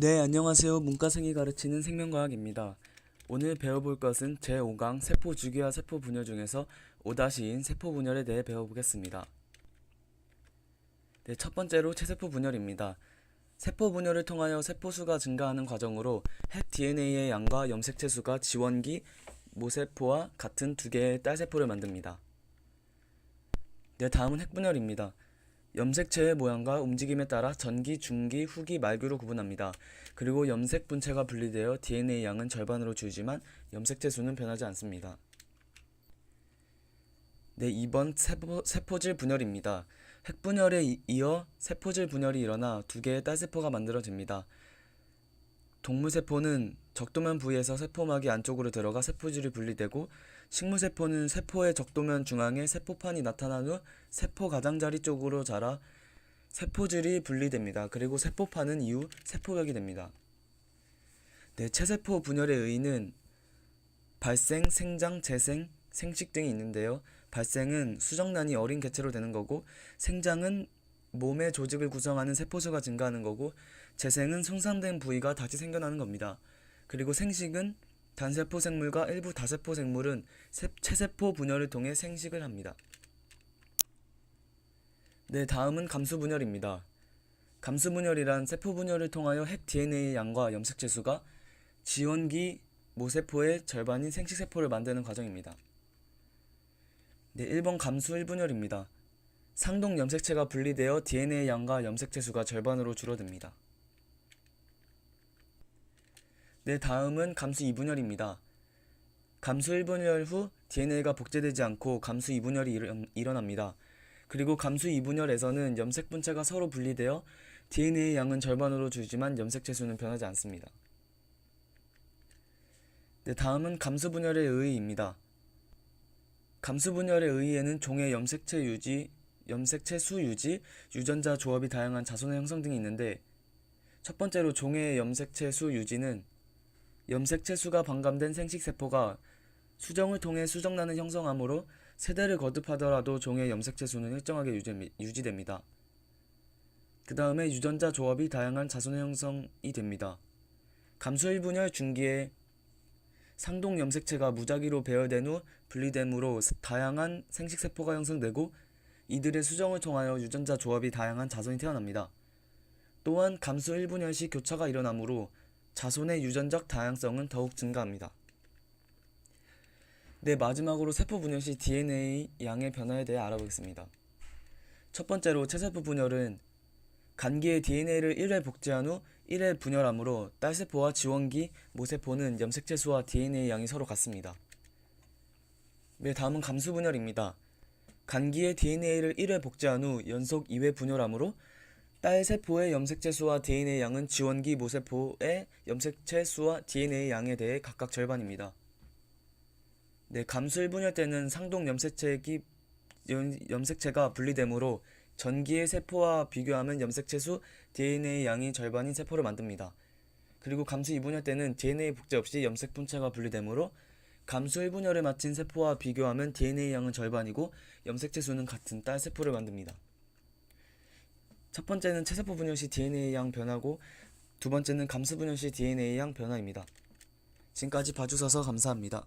네, 안녕하세요. 문과생이 가르치는 생명과학입니다. 오늘 배워볼 것은 제5강 세포 주기와 세포 분열 중에서 5-2인 세포 분열에 대해 배워보겠습니다. 네, 첫 번째로 체세포 분열입니다. 세포 분열을 통하여 세포 수가 증가하는 과정으로 핵 DNA의 양과 염색체 수가 지원기 모세포와 같은 두 개의 딸세포를 만듭니다. 네, 다음은 핵분열입니다. 염색체의 모양과 움직임에 따라 전기, 중기, 후기, 말기로 구분합니다. 그리고 염색 분체가 분리되어 DNA 양은 절반으로 줄지만 염색체 수는 변하지 않습니다. 네, 2번 세포, 세포질 분열입니다. 핵분열에 이- 이어 세포질 분열이 일어나 두 개의 딸세포가 만들어집니다. 동물세포는 적도면 부위에서 세포막이 안쪽으로 들어가 세포질이 분리되고 식물세포는 세포의 적도면 중앙에 세포판이 나타난 후 세포 가장자리 쪽으로 자라 세포질이 분리됩니다. 그리고 세포판은 이후 세포벽이 됩니다. 네, 체세포 분열의 의의는 발생, 생장, 재생, 생식 등이 있는데요. 발생은 수정란이 어린 개체로 되는 거고, 생장은 몸의 조직을 구성하는 세포수가 증가하는 거고, 재생은 손상된 부위가 다시 생겨나는 겁니다. 그리고 생식은 단세포 생물과 일부 다세포 생물은 세- 체세포 분열을 통해 생식을 합니다. 네, 다음은 감수 분열입니다. 감수 분열이란 세포 분열을 통하여 핵 DNA의 양과 염색체 수가 지원기 모세포의 절반인 생식세포를 만드는 과정입니다. 네, 1번 감수 1분열입니다. 상동 염색체가 분리되어 DNA 양과 염색체 수가 절반으로 줄어듭니다. 네, 다음은 감수 2분열입니다. 감수 1분열 후 DNA가 복제되지 않고 감수 2분열이 일어, 일어납니다. 그리고 감수 2분열에서는 염색 분체가 서로 분리되어 DNA 양은 절반으로 줄지만 염색체 수는 변하지 않습니다. 네, 다음은 감수 분열의 의의입니다. 감수 분열의 의의에는 종의 염색체 유지, 염색체 수 유지, 유전자 조합이 다양한 자손의 형성 등이 있는데 첫 번째로 종의 염색체 수 유지는 염색체 수가 반감된 생식세포가 수정을 통해 수정란을 형성하므로 세대를 거듭하더라도 종의 염색체 수는 일정하게 유지, 유지됩니다. 그 다음에 유전자 조합이 다양한 자손의 형성이 됩니다. 감수 1분열 중기에 상동 염색체가 무작위로 배열된 후 분리됨으로 다양한 생식세포가 형성되고 이들의 수정을 통하여 유전자 조합이 다양한 자손이 태어납니다. 또한 감수 1분열 시 교차가 일어나므로 자손의 유전적 다양성은 더욱 증가합니다. 네, 마지막으로 세포 분열 시 DNA 양의 변화에 대해 알아보겠습니다. 첫 번째로 체세포 분열은 간기의 DNA를 1회 복제한 후 1회 분열하므로 딸세포와 지원기, 모세포는 염색체 수와 DNA 양이 서로 같습니다. 네, 다음은 감수 분열입니다. 간기의 DNA를 1회 복제한 후 연속 2회 분열하므로 딸 세포의 염색체 수와 DNA 양은 지원기 모세포의 염색체 수와 DNA 양에 대해 각각 절반입니다. 네, 감수 1분열 때는 상동 염색체기 염, 염색체가 분리되므로 전기의 세포와 비교하면 염색체 수 DNA 양이 절반인 세포를 만듭니다. 그리고 감수 2분열 때는 DNA 복제 없이 염색 분체가 분리되므로 감수 1분열을 마친 세포와 비교하면 DNA 양은 절반이고 염색체 수는 같은 딸 세포를 만듭니다. 첫 번째는 체세포 분열 시 DNA 양 변화고 두 번째는 감수 분열 시 DNA 양 변화입니다. 지금까지 봐주셔서 감사합니다.